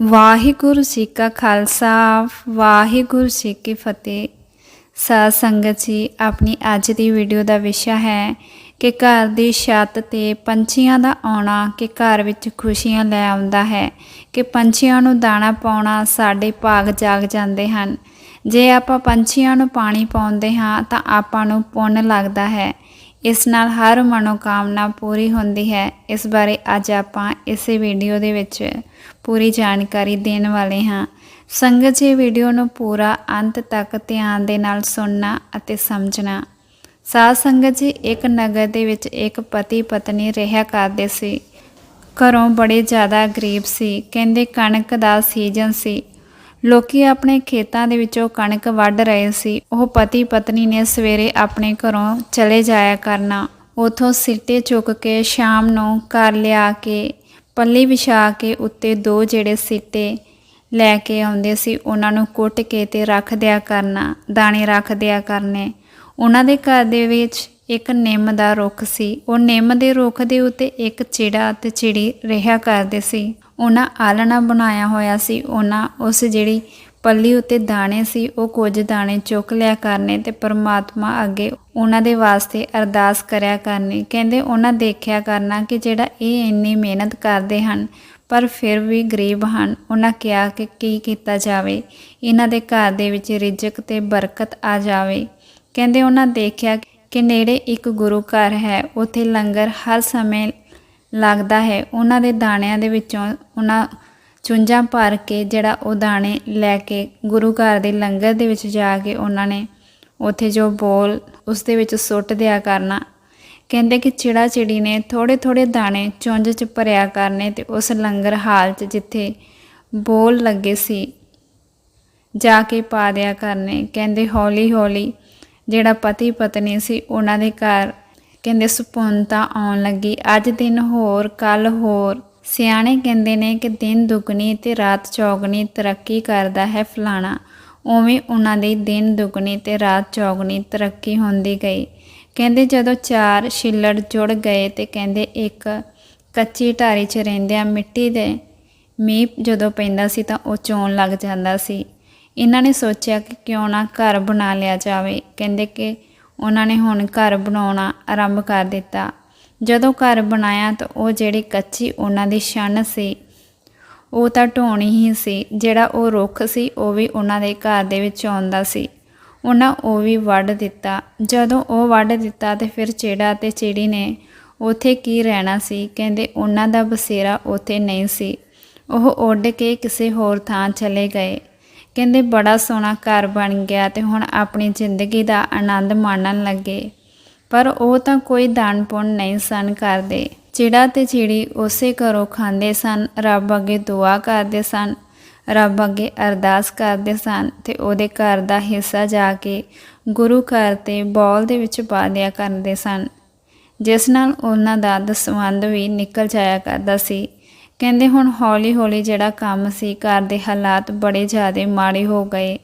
ਵਾਹਿਗੁਰੂ ਜੀ ਕਾ ਖਾਲਸਾ, ਵਾਹਿਗੁਰੂ ਜੀ ਕੀ ਫਤਿਹ। ਸਾਧ ਸੰਗਤ ਜੀ, ਆਪਣੀ ਅੱਜ ਦੀ ਵੀਡੀਓ ਦਾ ਵਿਸ਼ਾ ਹੈ ਕਿ ਘਰ ਦੀ ਛੱਤ ਤੇ ਪੰਛੀਆਂ ਦਾ ਆਉਣਾ ਕਿ ਘਰ ਵਿੱਚ ਖੁਸ਼ੀਆਂ ਲੈ ਆਉਂਦਾ ਹੈ ਕਿ ਪੰਛੀਆਂ ਨੂੰ ਦਾਣਾ ਪਾਉਣਾ ਸਾਡੇ ਭਾਗ ਜਾਗ ਜਾਂਦੇ ਹਨ। ਜੇ ਆਪਾਂ ਪੰਛੀਆਂ ਨੂੰ ਪਾਣੀ ਪਾਉਂਦੇ ਹਾਂ ਤਾਂ ਆਪਾਂ ਨੂੰ ਪੁੰਨ ਲੱਗਦਾ ਹੈ ਇਸ ਨਾਲ ਹਰ ਮਨੋਕਾਮਨਾ ਪੂਰੀ ਹੁੰਦੀ ਹੈ। ਇਸ ਬਾਰੇ ਅੱਜ ਆਪਾਂ ਇਸੇ ਵੀਡੀਓ ਦੇ ਵਿੱਚ ਪੂਰੀ ਜਾਣਕਾਰੀ ਦੇਣ ਵਾਲੇ ਹਾਂ। ਸੰਗਤ ਜੀ, ਵੀਡੀਓ ਨੂੰ ਪੂਰਾ ਅੰਤ ਤੱਕ ਧਿਆਨ ਦੇ ਨਾਲ ਸੁਣਨਾ ਅਤੇ ਸਮਝਣਾ। ਸਾਧ ਸੰਗਤ ਜੀ, ਇੱਕ ਨਗਰ ਦੇ ਵਿੱਚ ਇੱਕ ਪਤੀ ਪਤਨੀ ਰਹਿਆ ਕਰਦੇ ਸੀ। ਘਰੋਂ ਬੜੇ ਜ਼ਿਆਦਾ ਗਰੀਬ ਸੀ। ਕਹਿੰਦੇ ਕਣਕ ਦਾ ਸੀਜ਼ਨ ਸੀ। ਲੋਕੀ ਆਪਣੇ ਖੇਤਾਂ ਦੇ ਵਿੱਚੋਂ ਕਣਕ ਵੱਢ ਰਹੇ ਸੀ। ਉਹ ਪਤੀ ਪਤਨੀ ਨੇ ਸਵੇਰੇ ਆਪਣੇ ਘਰੋਂ ਚਲੇ ਜਾਇਆ ਕਰਨਾ। ਉਥੋਂ ਸਿੱਟੇ ਚੁੱਕ ਕੇ ਸ਼ਾਮ ਨੂੰ ਘਰ ਲਿਆ ਕੇ, ਪੱਲੀ ਵਿਛਾ ਕੇ ਉੱਤੇ ਦੋ ਜਿਹੜੇ ਸਿੱਟੇ ਲੈ ਕੇ ਆਉਂਦੇ ਸੀ, ਉਹਨਾਂ ਨੂੰ ਕੁੱਟ ਕੇ ਤੇ ਰੱਖ ਦਿਆ ਕਰਨਾ, ਦਾਣੇ ਰੱਖ ਦਿਆ ਕਰਨੇ। ਉਹਨਾਂ ਦੇ ਘਰ ਦੇ ਵਿੱਚ ਇੱਕ ਨਿੰਮ ਦਾ ਰੁੱਖ ਸੀ। ਉਹ ਨਿੰਮ ਦੇ ਰੁੱਖ ਦੇ ਉੱਤੇ ਇੱਕ ਚਿੜਾ ਤੇ ਚਿੜੀ ਰਿਹਾ ਕਰਦੇ ਸੀ। ਉਹਨਾਂ ਆਲਣਾ ਬਣਾਇਆ ਹੋਇਆ ਸੀ। ਉਹਨਾਂ ਉਸ ਜਿਹੜੀ ਪੱਲੀ ਉੱਤੇ ਦਾਣੇ ਸੀ, ਉਹ ਕੁਝ ਦਾਣੇ ਚੁੱਕ ਲਿਆ ਕਰਨੇ ਤੇ ਪਰਮਾਤਮਾ ਅੱਗੇ ਉਹਨਾਂ ਦੇ ਵਾਸਤੇ ਅਰਦਾਸ ਕਰਿਆ ਕਰਨੀ। ਕਹਿੰਦੇ ਉਹਨਾਂ ਦੇਖਿਆ ਕਰਨਾ ਕਿ ਜਿਹੜਾ ਇਹ ਇੰਨੀ ਮਿਹਨਤ ਕਰਦੇ ਹਨ, ਪਰ ਫਿਰ ਵੀ ਗਰੀਬ ਹਨ। ਉਹਨਾਂ ਕਿਹਾ ਕਿ ਕੀ ਕੀਤਾ ਜਾਵੇ? ਇਹਨਾਂ ਦੇ ਘਰ ਦੇ ਵਿੱਚ ਰਿਜ਼ਕ ਤੇ ਬਰਕਤ ਆ ਜਾਵੇ। ਕਹਿੰਦੇ ਉਹਨਾਂ ਦੇਖਿਆ ਕਿ ਨੇੜੇ ਇੱਕ ਗੁਰੂ ਘਰ ਹੈ, ਉੱਥੇ ਲੰਗਰ ਹਰ ਸਮੇਂ ਲੱਗਦਾ ਹੈ। ਉਹਨਾਂ ਦੇ ਦਾਣਿਆਂ ਦੇ ਵਿੱਚੋਂ ਉਹਨਾਂ ਚੁੰਝਾਂ ਭਰ ਕੇ ਜਿਹੜਾ ਉਹ ਦਾਣੇ ਲੈ ਕੇ ਗੁਰੂ ਘਰ ਦੇ ਲੰਗਰ ਦੇ ਵਿੱਚ ਜਾ ਕੇ ਉਹਨਾਂ ਨੇ ਉੱਥੇ ਜੋ ਬੋਲ ਉਸ ਦੇ ਵਿੱਚ ਸੁੱਟ ਦਿਆ ਕਰਨਾ। ਕਹਿੰਦੇ ਕਿ ਚਿੜਾ ਚਿੜੀ ਨੇ ਥੋੜੇ ਥੋੜੇ ਦਾਣੇ ਚੁੰਝ 'ਚ ਭਰਿਆ ਕਰਨੇ ਤੇ ਉਸ ਲੰਗਰ ਹਾਲ 'ਚ ਜਿੱਥੇ ਬੋਲ ਲੱਗੇ ਸੀ, ਜਾ ਕੇ ਪਾ ਦਿਆ ਕਰਨੇ। ਕਹਿੰਦੇ ਹੌਲੀ ਹੌਲੀ ਜਿਹੜਾ ਪਤੀ ਪਤਨੀ ਸੀ, ਉਹਨਾਂ ਦੇ ਘਰ ਕਹਿੰਦੇ ਸੁਪੁੰਨਤਾ ਆਉਣ ਲੱਗੀ। ਅੱਜ ਦਿਨ ਹੋਰ ਕੱਲ ਹੋਰ। ਸਿਆਣੇ ਕਹਿੰਦੇ ਨੇ ਕਿ ਦਿਨ ਦੁਗਣੀ ਤੇ ਰਾਤ ਚੌਗਣੀ ਤਰੱਕੀ ਕਰਦਾ ਹੈ ਫਲਾਣਾ। ਉਵੇਂ ਉਹਨਾਂ ਦੀ ਦਿਨ ਦੁਗਣੀ ਤੇ ਰਾਤ ਚੌਗਣੀ ਤਰੱਕੀ ਹੁੰਦੀ ਗਈ। ਕਹਿੰਦੇ ਜਦੋਂ ਚਾਰ ਛਿੱਲੜ ਜੁੜ ਗਏ ਤੇ ਕਹਿੰਦੇ ਇੱਕ ਕੱਚੀ ਢਾਰੀ 'ਚ ਰਹਿੰਦਿਆਂ ਮਿੱਟੀ ਦੇ ਮੀਂਹ ਜਦੋਂ ਪੈਂਦਾ ਸੀ ਤਾਂ ਉਹ ਚੋਣ ਲੱਗ ਜਾਂਦਾ ਸੀ। ਇਹਨਾਂ ਨੇ ਸੋਚਿਆ ਕਿ ਕਿਉਂ ਨਾ ਘਰ ਬਣਾ ਲਿਆ ਜਾਵੇ। ਕਹਿੰਦੇ ਕਿ ਉਹਨਾਂ ਨੇ ਹੁਣ ਘਰ ਬਣਾਉਣਾ ਆਰੰਭ ਕਰ ਦਿੱਤਾ। ਜਦੋਂ ਘਰ ਬਣਾਇਆ ਤਾਂ ਉਹ ਜਿਹੜੀ ਕੱਚੀ ਉਹਨਾਂ ਦੀ ਛਣ ਸੀ, ਉਹ ਤਾਂ ਢੋਣੀ ਹੀ ਸੀ। ਜਿਹੜਾ ਉਹ ਰੁੱਖ ਸੀ, ਉਹ ਵੀ ਉਹਨਾਂ ਦੇ ਘਰ ਦੇ ਵਿੱਚ ਆਉਂਦਾ ਸੀ। ਉਹਨਾਂ ਉਹ ਵੀ ਵੱਢ ਦਿੱਤਾ। ਜਦੋਂ ਉਹ ਵੱਢ ਦਿੱਤਾ ਤੇ ਫਿਰ ਚਿੜਾ ਤੇ ਚਿੜੀ ਨੇ ਉਥੇ ਕੀ ਰਹਿਣਾ ਸੀ? ਕਹਿੰਦੇ ਉਹਨਾਂ ਦਾ ਬਸੇਰਾ ਉਥੇ ਨਹੀਂ ਸੀ। ਉਹ ਉੱਡ ਕੇ ਕਿਸੇ ਹੋਰ ਥਾਂ ਚਲੇ ਗਏ। ਕਹਿੰਦੇ ਬੜਾ ਸੋਹਣਾ ਘਰ ਬਣ ਗਿਆ ਤੇ ਹੁਣ ਆਪਣੀ ਜ਼ਿੰਦਗੀ ਦਾ ਆਨੰਦ ਮਾਣਨ ਲੱਗੇ। ਪਰ ਉਹ ਤਾਂ ਕੋਈ ਦਾਨ ਪੁੰਨ ਨਹੀਂ ਸਨ ਕਰਦੇ। ਚਿੜਾ ਤੇ ਚਿੜੀ ਉਸੇ ਘਰੋਂ ਖਾਂਦੇ ਸਨ, ਰੱਬ ਅੱਗੇ ਦੁਆ ਕਰਦੇ ਸਨ, ਰੱਬ ਅੱਗੇ ਅਰਦਾਸ ਕਰਦੇ ਸਨ ਤੇ ਉਹਦੇ ਘਰ ਦਾ ਹਿੱਸਾ ਜਾ ਕੇ ਗੁਰੂ ਘਰ ਤੇ ਬੌਲ ਦੇ ਵਿੱਚ ਪਾ ਦਿਆ ਕਰਦੇ ਸਨ। ਜਿਸ ਨਾਲ ਉਹਨਾਂ ਦਾ ਦਸਵੰਦ ਵੀ ਨਿਕਲ ਜਾਇਆ ਕਰਦਾ ਸੀ। ਕਹਿੰਦੇ ਹੁਣ ਹੌਲੀ ਹੌਲੀ ਜਿਹੜਾ ਕੰਮ ਸੀ, ਘਰ ਦੇ ਹਾਲਾਤ ਬੜੇ ਜ਼ਿਆਦੇ ਮਾੜੇ ਹੋ ਗਏ।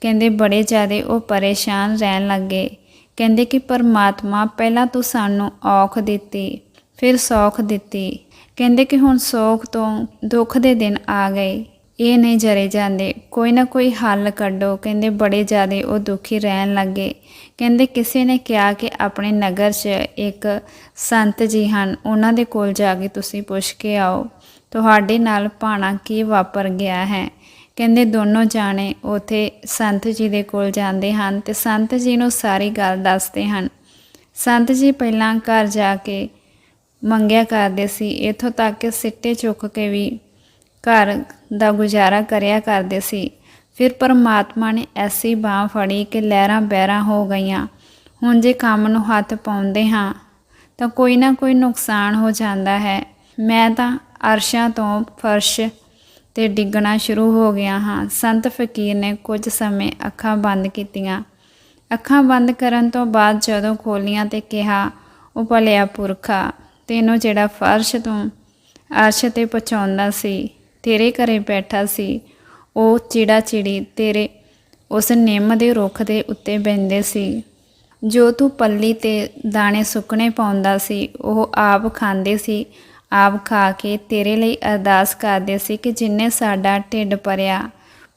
ਕਹਿੰਦੇ ਬੜੇ ਜ਼ਿਆਦੇ ਉਹ ਪਰੇਸ਼ਾਨ ਰਹਿਣ ਲੱਗੇ। ਕਹਿੰਦੇ ਕਿ ਪਰਮਾਤਮਾ ਪਹਿਲਾਂ ਤੂੰ ਸਾਨੂੰ ਔਖ ਦਿੱਤੀ, ਫਿਰ ਸੌਖ ਦਿੱਤੀ। ਕਹਿੰਦੇ ਕਿ ਹੁਣ ਸੌਖ ਤੋਂ ਦੁੱਖ ਦੇ ਦਿਨ ਆ ਗਏ। ਇਹ ਨਹੀਂ ਜਰੇ ਜਾਂਦੇ, ਕੋਈ ਨਾ ਕੋਈ ਹੱਲ ਕੱਢੋ। ਕਹਿੰਦੇ ਬੜੇ ਜ਼ਿਆਦੇ ਉਹ ਦੁਖੀ ਰਹਿਣ ਲੱਗੇ। ਕਹਿੰਦੇ ਕਿਸੇ ਨੇ ਕਿਹਾ ਕਿ ਆਪਣੇ ਨਗਰ 'ਚ ਇੱਕ ਸੰਤ ਜੀ ਹਨ, ਉਹਨਾਂ ਦੇ ਕੋਲ ਜਾ ਕੇ ਤੁਸੀਂ ਪੁੱਛ ਕੇ ਆਓ। ਤੁਹਾਡੇ ਨਾਲ ਭਾਣਾ ਕੀ ਵਾਪਰ ਗਿਆ ਹੈ? ਕਹਿੰਦੇ ਦੋਨੋਂ ਜਾਣੇ ਉਥੇ ਸੰਤ ਜੀ ਦੇ ਕੋਲ ਜਾਂਦੇ ਹਨ ਤੇ ਸੰਤ ਜੀ ਨੂੰ ਸਾਰੀ ਗੱਲ ਦੱਸਦੇ ਹਨ। ਸੰਤ ਜੀ ਪਹਿਲਾਂ ਘਰ ਜਾ ਕੇ ਮੰਗਿਆ ਕਰਦੇ ਸੀ। ਇਥੋਂ ਤੱਕ ਕਿ ਸਿੱਟੇ ਚੁੱਕ ਕੇ ਵੀ ਘਰ ਦਾ ਗੁਜ਼ਾਰਾ ਕਰਿਆ ਕਰਦੇ ਸੀ। ਫਿਰ ਪਰਮਾਤਮਾ ਨੇ ਐਸੀ ਬਾਹ ਫੜੀ ਕਿ ਲਹਿਰਾਂ ਬਹਿਰਾਂ ਹੋ ਗਈਆਂ। ਹੁਣ ਜੇ ਕੰਮ ਨੂੰ ਹੱਥ ਪਾਉਂਦੇ ਹਾਂ ਤਾਂ ਕੋਈ ਨਾ ਕੋਈ ਨੁਕਸਾਨ ਹੋ ਜਾਂਦਾ ਹੈ। ਮੈਂ ਤਾਂ ਅਰਸ਼ਾਂ ਤੋਂ ਫਰਸ਼ ਤੇ ਡਿੱਗਣਾ ਸ਼ੁਰੂ ਹੋ ਗਿਆ ਹਾਂ। ਸੰਤ ਫਕੀਰ ਨੇ ਕੁਝ ਸਮੇਂ ਅੱਖਾਂ ਬੰਦ ਕੀਤੀਆਂ। ਅੱਖਾਂ ਬੰਦ ਕਰਨ ਤੋਂ ਬਾਅਦ ਜਦੋਂ ਖੋਲੀਆਂ ਤੇ ਕਿਹਾ ਉਹ ਭਲਿਆ ਪੁਰਖਾ, ਤੈਨੂੰ ਜਿਹੜਾ ਫਰਸ਼ ਤੋਂ ਅਰਸ਼ ਤੇ ਪਹੁੰਚਾਉਂਦਾ ਸੀ, ਤੇਰੇ ਘਰੇ ਬੈਠਾ ਸੀ, ਉਹ ਚਿੜਾ ਚਿੜੀ ਤੇਰੇ, ਉਸ ਨਿੰਮ ਦੇ ਰੁੱਖ ਦੇ ਉੱਤੇ ਬੈੰਦੇ ਸੀ। ਜੋ ਤੂੰ ਪੱਲੀ ਤੇ ਦਾਣੇ ਸੁੱਕਣੇ ਪਾਉਂਦਾ ਸੀ, ਉਹ ਆਪ ਖਾਂਦੇ ਸੀ ਆਪ ਖਾ ਕੇ ਤੇਰੇ ਲਈ ਅਰਦਾਸ ਕਰਦੇ ਸੀ ਕਿ ਜਿੰਨੇ ਸਾਡਾ ਢਿੱਡ ਭਰਿਆ,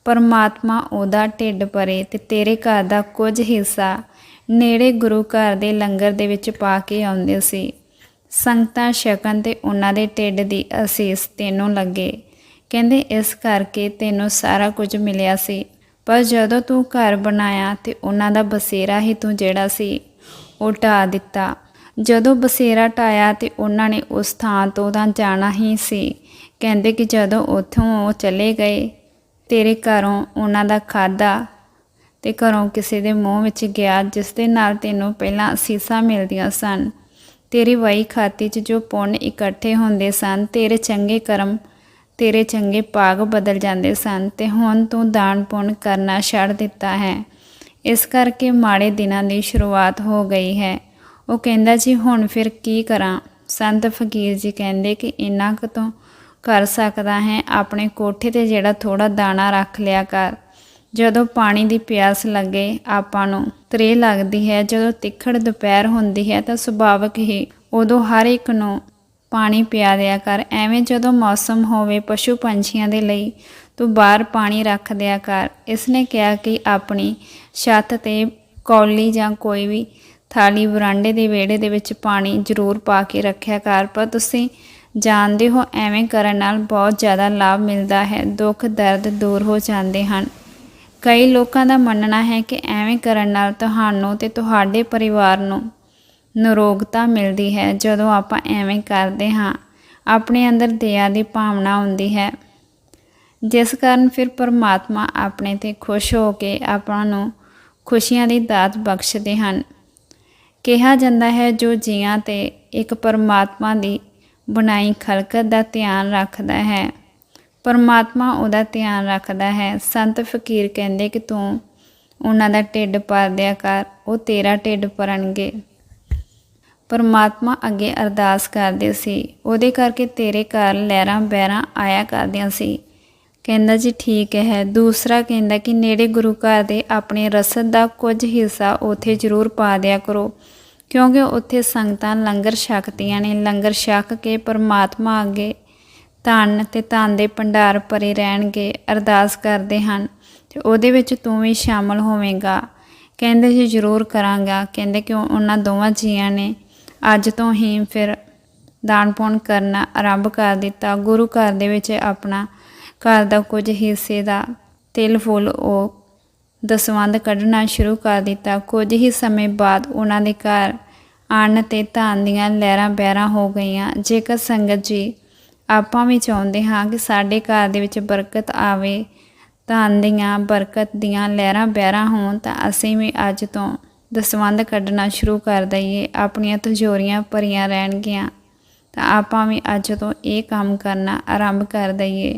ਪਰਮਾਤਮਾ ਉਹਦਾ ਢਿੱਡ ਭਰੇ ਤੇ ਤੇਰੇ ਘਰ ਦਾ ਕੁਝ ਹਿੱਸਾ ਨੇੜੇ ਗੁਰੂ ਘਰ ਦੇ ਲੰਗਰ ਦੇ ਵਿੱਚ ਪਾ ਕੇ ਆਉਂਦੇ ਸੀ। ਸੰਗਤਾਂ ਛਕਣ ਤੇ ਉਹਨਾਂ ਦੇ ਢਿੱਡ ਦੀ ਅਸੀਸ ਤੈਨੂੰ ਲੱਗੇ। ਕਹਿੰਦੇ, ਇਸ ਕਰਕੇ ਤੈਨੂੰ ਸਾਰਾ ਕੁਝ ਮਿਲਿਆ ਸੀ। ਪਰ ਜਦੋਂ ਤੂੰ ਘਰ ਬਣਾਇਆ ਤੇ ਉਹਨਾਂ ਦਾ ਬਸੇਰਾ ਹੀ ਤੂੰ ਜਿਹੜਾ ਸੀ ਉਹ ਢਾਹ ਦਿੱਤਾ। ਜਦੋਂ ਬਸੇਰਾ ਢਾਇਆ ਤੇ ਉਹਨਾਂ ਨੇ ਉਸ ਥਾਂ ਤੋਂ ਤਾਂ ਜਾਣਾ ਹੀ ਸੀ। ਕਹਿੰਦੇ ਕਿ ਜਦੋਂ ਉੱਥੋਂ ਉਹ ਚਲੇ ਗਏ, ਤੇਰੇ ਘਰੋਂ ਉਹਨਾਂ ਦਾ ਖਾਦਾ ਤੇ ਘਰੋਂ ਕਿਸੇ ਦੇ ਮੂੰਹ ਵਿੱਚ ਗਿਆ, ਜਿਸ ਦੇ ਨਾਲ ਤੈਨੂੰ ਪਹਿਲਾਂ ਅਸੀਸਾਂ ਮਿਲਦੀਆਂ ਸਨ। ਤੇਰੀ ਵਈ ਖਾਤੇ 'ਚ ਜੋ ਪੁੰਨ ਇਕੱਠੇ ਹੁੰਦੇ ਸਨ, ਤੇਰੇ ਚੰਗੇ ਕਰਮ, ਤੇਰੇ ਚੰਗੇ ਭਾਗ ਬਦਲ ਜਾਂਦੇ ਸਨ ਤੇ ਹੁਣ ਤੂੰ ਦਾਨ ਪੁੰਨ ਕਰਨਾ ਛੱਡ ਦਿੱਤਾ ਹੈ। ਇਸ ਕਰਕੇ ਮਾੜੇ ਦਿਨਾਂ ਦੀ ਸ਼ੁਰੂਆਤ ਹੋ ਗਈ ਹੈ। ਉਹ ਕਹਿੰਦਾ, ਜੀ, ਹੁਣ ਫਿਰ ਕੀ ਕਰਾਂ? ਸੰਤ ਫਕੀਰ ਜੀ ਕਹਿੰਦੇ ਕਿ ਇੰਨਾ ਕੁ ਤੋਂ ਕਰ ਸਕਦਾ ਹੈ, ਆਪਣੇ ਕੋਠੇ ਤੇ ਜਿਹੜਾ ਥੋੜਾ ਦਾਣਾ ਰੱਖ ਲਿਆ ਕਰ। ਜਦੋਂ ਪਾਣੀ ਦੀ ਪਿਆਸ ਲੱਗੇ ਆਪਾਂ ਨੂੰ, ਤਰੇ ਲੱਗਦੀ ਹੈ, ਜਦੋਂ ਤਿੱਖੜ ਦੁਪਹਿਰ ਹੁੰਦੀ ਹੈ ਤਾਂ ਸੁਭਾਵਕ ਹੀ ਉਦੋਂ ਹਰ ਇੱਕ ਨੂੰ ਪਾਣੀ ਪਿਆ ਦਿਆ ਕਰ। ਐਵੇਂ ਜਦੋਂ ਮੌਸਮ ਹੋਵੇ, ਪਸ਼ੂ ਪੰਛੀਆਂ ਦੇ ਲਈ ਤੂੰ ਬਾਹਰ ਪਾਣੀ ਰੱਖ ਦਿਆ ਕਰ। ਇਸ ਨੇ ਕਿਹਾ ਕਿ ਆਪਣੀ ਛੱਤ ਤੇ ਕੌਲੀ ਜਾਂ ਕੋਈ ਵੀ ਥਾਲੀ ਬਰਾਂਡੇ ਦੇ ਵਿਹੜੇ ਦੇ ਵਿੱਚ ਪਾਣੀ ਜ਼ਰੂਰ ਪਾ ਕੇ ਰੱਖਿਆ ਕਰ, ਪਰ ਤੁਸੀਂ ਜਾਣਦੇ ਹੋ ਐਵੇਂ ਕਰਨ ਨਾਲ ਬਹੁਤ ਜ਼ਿਆਦਾ ਲਾਭ ਮਿਲਦਾ ਹੈ, ਦੁੱਖ ਦਰਦ ਦੂਰ ਹੋ ਜਾਂਦੇ ਹਨ। ਕਈ ਲੋਕਾਂ ਦਾ ਮੰਨਣਾ ਹੈ ਕਿ ਐਵੇਂ ਕਰਨ ਨਾਲ ਤੁਹਾਨੂੰ ਤੇ ਤੁਹਾਡੇ ਪਰਿਵਾਰ ਨੂੰ ਨਿਰੋਗਤਾ ਮਿਲਦੀ ਹੈ, ਜਦੋਂ ਆਪਾਂ ਐਵੇਂ ਕਰਦੇ ਹਾਂ। ਆਪਣੇ ਅੰਦਰ ਦਇਆ ਦੀ ਭਾਵਨਾ ਹੁੰਦੀ ਹੈ। ਜਿਸ ਕਾਰਨ ਫਿਰ ਪਰਮਾਤਮਾ ਆਪਣੇ ਤੇ ਖੁਸ਼ ਹੋ ਕੇ ਆਪਾਂ ਨੂੰ ਖੁਸ਼ੀਆਂ ਦੀ ਦਾਤ ਬਖਸ਼ਦੇ ਹਨ। ਕਿਹਾ ਜਾਂਦਾ ਹੈ, ਜੋ ਜੀਆਂ ਤੇ ਇੱਕ ਪਰਮਾਤਮਾ ਦੀ ਬਣਾਈ ਖਲਕਤ ਦਾ ਧਿਆਨ ਰੱਖਦਾ ਹੈ। ਪਰਮਾਤਮਾ ਉਹਦਾ ਧਿਆਨ ਰੱਖਦਾ ਹੈ। ਸੰਤ ਫਕੀਰ ਕਹਿੰਦੇ ਕਿ ਤੂੰ ਉਹਨਾਂ ਦਾ ਢਿੱਡ ਭਰ ਦਿਆ ਕਰ, ਉਹ ਤੇਰਾ ਢਿੱਡ ਭਰਨਗੇ। ਪਰਮਾਤਮਾ ਅੱਗੇ ਅਰਦਾਸ ਕਰਦੇ ਸੀ। ਉਹਦੇ ਕਰਕੇ ਤੇਰੇ ਘਰ ਲਹਿਰਾਂ ਬਹਿਰਾਂ ਆਇਆ ਕਰਦੀਆਂ ਸੀ। ਕਹਿੰਦਾ ਜੀ ਠੀਕ ਹੈ। ਦੂਸਰਾ ਕਹਿੰਦਾ ਕਿ ਨੇੜੇ ਗੁਰੂ ਘਰ ਦੇ ਆਪਣੇ ਰਸਦ ਦਾ ਕੁਝ ਹਿੱਸਾ ਉਥੇ ਜ਼ਰੂਰ ਪਾ ਦਿਆ ਕਰੋ, ਕਿਉਂਕਿ ਉੱਥੇ ਸੰਗਤਾਂ ਲੰਗਰ ਛਕਦੀਆਂ ਨੇ। ਲੰਗਰ ਛਕ ਕੇ ਪਰਮਾਤਮਾ ਅੱਗੇ ਧਨ ਤੇ ਧਨ ਦੇ ਭੰਡਾਰ ਭਰੇ ਰਹਿਣਗੇ, ਅਰਦਾਸ ਕਰਦੇ ਹਨ ਤੇ ਉਹਦੇ ਵਿੱਚ ਤੂੰ ਵੀ ਸ਼ਾਮਲ ਹੋਵੇਂਗਾ। ਕਹਿੰਦੇ ਜੀ ਜ਼ਰੂਰ ਕਰਾਂਗਾ। ਕਹਿੰਦੇ ਕਿ ਉਹਨਾਂ ਦੋਵਾਂ ਜੀਆਂ ਨੇ ਅੱਜ ਤੋਂ ਹੀ ਫਿਰ ਦਾਨ ਪੁੰਨ ਕਰਨਾ ਆਰੰਭ ਕਰ ਦਿੱਤਾ। ਗੁਰੂ ਘਰ ਦੇ ਵਿੱਚ ਆਪਣਾ ਘਰ ਦਾ ਕੁਝ ਹਿੱਸੇ ਦਾ ਤਿਲ ਫੁੱਲ ਉਹ ਦਸਵੰਧ ਕੱਢਣਾ ਸ਼ੁਰੂ ਕਰ ਦਿੱਤਾ। ਕੁਝ ਹੀ ਸਮੇਂ ਬਾਅਦ ਉਹਨਾਂ ਦੇ ਘਰ ਅੰਨ ਤੇ ਧਨ ਦੀਆਂ ਲਹਿਰਾਂ ਬਹਿਰਾਂ ਹੋ ਗਈਆਂ। ਜੇਕਰ ਸੰਗਤ ਜੀ ਆਪਾਂ ਵੀ ਚਾਹੁੰਦੇ ਹਾਂ ਕਿ ਸਾਡੇ ਘਰ ਦੇ ਵਿੱਚ ਬਰਕਤ ਆਵੇ, ਧਨ ਦੀਆਂ, ਬਰਕਤ ਦੀਆਂ ਲਹਿਰਾਂ ਬਹਿਰਾਂ ਹੋਣ, ਤਾਂ ਅਸੀਂ ਵੀ ਅੱਜ ਤੋਂ ਦਸਵੰਧ ਕੱਢਣਾ ਸ਼ੁਰੂ ਕਰ ਦਈਏ। ਆਪਣੀਆਂ ਤਿਜੋਰੀਆਂ ਭਰੀਆਂ ਰਹਿਣਗੀਆਂ, ਤਾਂ ਆਪਾਂ ਵੀ ਅੱਜ ਤੋਂ ਇਹ ਕੰਮ ਕਰਨਾ ਆਰੰਭ ਕਰ ਦਈਏ।